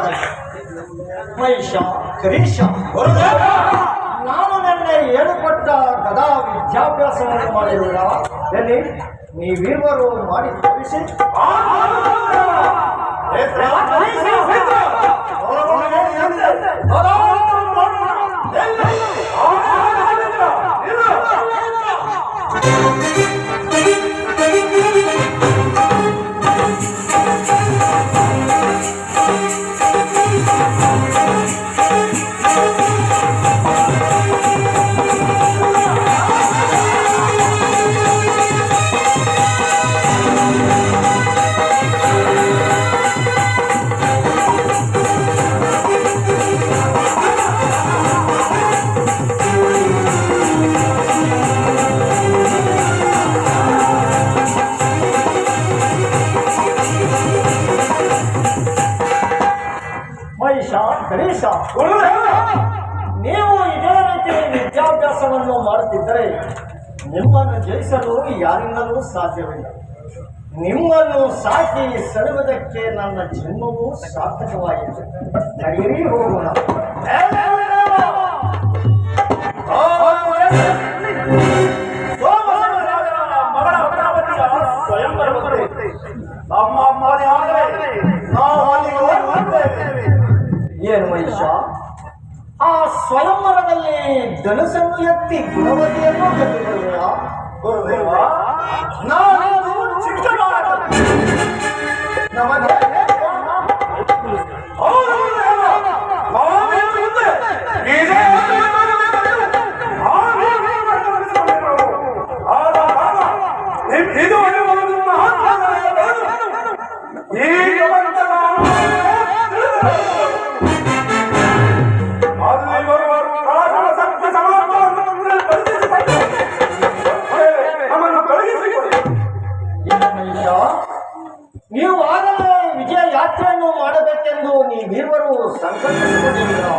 ಆದ ಮೈಷ ಕರೀಶ ನಾನು ನನ್ನ ಹೇಳಿಕೊಟ್ಟ ಕದಾ ವಿದ್ಯಾಭ್ಯಾಸವನ್ನು ಮಾಡಿದಿರ ನೀವಿರುವರು ಮಾಡಿ ತಪ್ಪಿಸಿ. ಆ ಗಣೇಶ ನೀವು ಇದೇ ರೀತಿ ವಿದ್ಯಾಭ್ಯಾಸವನ್ನು ಮಾಡುತ್ತಿದ್ದರೆ ನಿಮ್ಮನ್ನು ಜಯಿಸಲು ಯಾರಿಂದಲೂ ಸಾಧ್ಯವಿಲ್ಲ. ನಿಮ್ಮನ್ನು ಸಾಕಿ ಸೆಳೆಯುವುದಕ್ಕೆ ನನ್ನ ಜನ್ಮವೂ ಸಾರ್ಥಕವಾಗಿದೆ ನಡೆಯಿರಿ ಹೋಗೋಣ. ಏನು ಮಹಿಷ ಆ ಸ್ವಯಂವರದಲ್ಲಿ ಧನಸನ್ನು ಎತ್ತಿ ಗುಣವತಿಯನ್ನು ಗೆದ್ದುಕೊಳ್ಳುವ ಗುರುದೇವ ನಾನು ಇದೇ ಆ ನೀವು ಆಗಲೇ ವಿಜಯ ಯಾತ್ರೆಯನ್ನು ಮಾಡಬೇಕೆಂದು ನೀವಿರುವರು ಸಂಕಲ್ಪಿಸಿಕೊಂಡಿದ್ದೀರಾ?